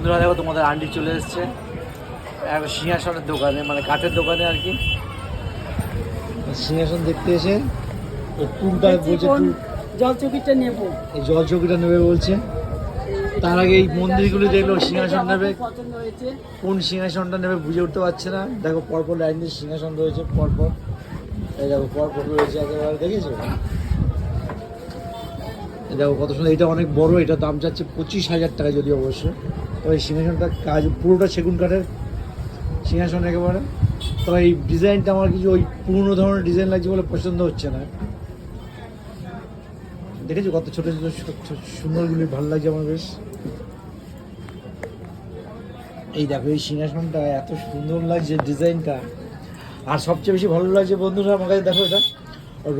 বন্ধুরা দেখো তোমাদের আন্টি চলে এসছে। সিংহাসনের দোকানে মানে কাঠের দোকানে আর কি। সিংহাসন দেখতে এসে এই টুলটা বলছে কোন টুল জলচকিটা নেব। এই জল চৌকিটা নেবে বলছে। তার আগে এই মন্দিরগুলি দেখল সিংহাসন নেবে। কোন সিংহাসনটা নেবে বুঝে উঠতে পারছে না। দেখো পরপর লাইন দিয়ে সিংহাসন রয়েছে পরপর। এই দেখো পরপর রয়েছে একেবারে দেখেছ? এই দেখো কত সুন্দর এটা অনেক বড় এটা দাম যাচ্ছে পঁচিশ হাজার টাকা যদি অবশ্য। তবে সিংহাসনটা কাজ, পুরোটা সেগুন কাঠের সিংহাসন একেবারে। তবে এই ডিজাইনটা আমার কিছু ওই পুরনো ধরনের ডিজাইন লাগছে বলে পছন্দ হচ্ছে না। দেখেছ কত ছোট ছোট সুন্দরগুলি ভালো লাগছে আমার বেশ। এই দেখো, এই সিংহাসনটা এত সুন্দর লাগছে ডিজাইনটা আর সবচেয়ে বেশি ভালো লাগছে বন্ধুরা, আমার কাছে দেখো এটা।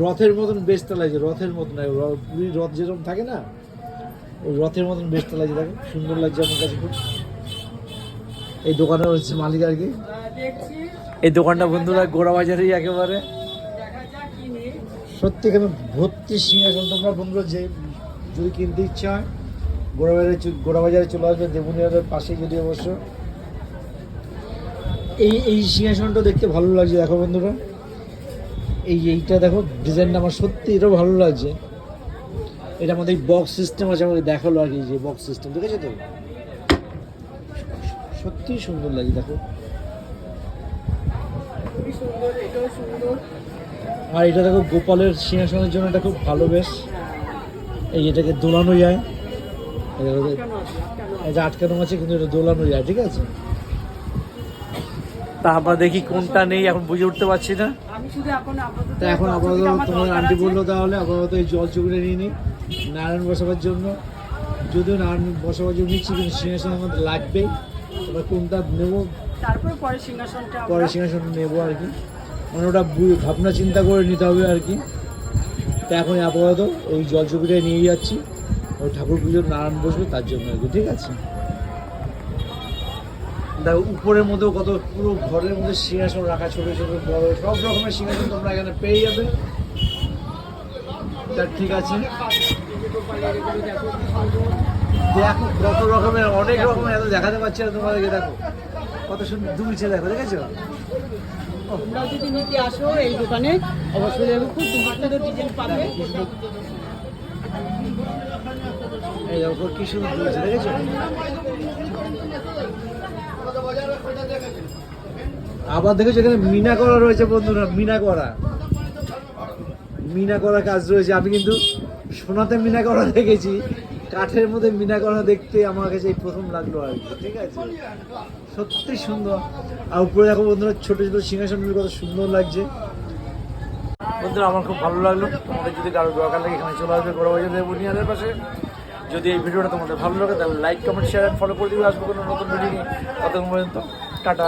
রথের মতন বেচতে লাগছে, রথের মতন। রথ যেরকম থাকে না ওই রথের মতন বেচতে লাগছে, দেখো, সুন্দর লাগছে আমার কাছে খুব। এই দোকানের হচ্ছে মালিক আর কি। এই দোকানটা বন্ধুরা গোড়া বাজারেই একেবারে। সত্যি এখানে ভর্তি সিংহাসন। তোমরা বন্ধুরা যে যদি কিনতে ইচ্ছা হয় গোড়া বাজারে গোড়া বাজারে চলে আসবে, দেবুনিয়ারের পাশেই যদি অবশ্য। এই এই সিংহাসনটা দেখতে ভালো লাগছে, দেখো বন্ধুরা। এই, এইটা দেখো, ডিজাইনটা আমার সত্যি এটাও ভালো লাগছে। এটার আমাদের বক্স সিস্টেম আছে আমাকে দেখাল আর কি যে বক্স সিস্টেম দেখেছ তো? সত্যি সুন্দর লাগে দেখো। আর এটা দেখো গোপালের সিংহাসনের জন্য এটা খুব ভালো বেশ। এই এটাকে দোলানো যায়। এটা আটকানো আছে কিন্তু এটা দোলানো যায় ঠিক আছে? তা আমরা দেখি কোনটা নেই এখন বুঝে উঠতে পারছি না। আমি এখন আপাতত তা এখন আপাতত তোমার আন্টি বলল তাহলে আপাতত এই জল চুগড়ে নিয়ে নিই নারায়ণ বসাবার জন্য। যদিও নারায়ণ বসাবার জন্য নিচ্ছি কিন্তু সিংহাসন আমাদের লাগবেই। এবার কোনটা নেব? তারপরে পরে সিংহাসনটা পরে সিংহাসন নেব আর কি। মানে ওটা ভাবনা চিন্তা করে নিতে হবে আর কি। তা এখন আপাতত ওই জল চুগড়িটাই নিয়ে যাচ্ছি। ওই ঠাকুর পুজোর নারায়ণ বসবে তার জন্য আর কি ঠিক আছে? দেখো উপরের মধ্যেও কত পুরো ঘরের মধ্যে সিংহাসন রাখা ছোট ছোট বড় সব রকমের সিংহাসন তোমরা এখানে পেয়ে যাবে। তা ঠিক আছে। দেখো কত রকমের অনেক রকমের এত দেখাতে পারছি না তোমাদেরকে দেখো। কত সুন্দর দুলছে দেখো দেখেছ? তোমরাও যদি নিতে আসো এই দোকানে অবশ্যই দেখো খুব সুন্দর সুন্দর ডিজাইন পাবে। এই দেখো কি সুন্দর দুলছে দেখেছ? আবার দেখেছ এখানে মিনা করা রয়েছে বন্ধুরা, মিনা করা। মিনা করা কাজ রয়েছে। আমি কিন্তু সোনাতে মিনা করা দেখেছি। কাঠের মধ্যে মিনা করা দেখতে আমার কাছে এই প্রথম লাগল আর ঠিক আছে? সত্যি সুন্দর। আর উপরে দেখো বন্ধুরা, ছোট ছোট সিংহাসনগুলো কত সুন্দর লাগছে। বন্ধুরা, আমার খুব ভালো লাগল। তোমাদের যদি কারও দরকার লাগে এখানে চলে আসবে গোড়া বাজার বুনিয়াদের পাশে। যদি এই ভিডিওটা তোমাদের ভালো লাগে, তাহলে লাইক কমেন্ট শেয়ার ফলো করে দিবে। আসব কোনো নতুন ভিডিও নিয়ে। ততক্ষণ পর্যন্ত, টাটা।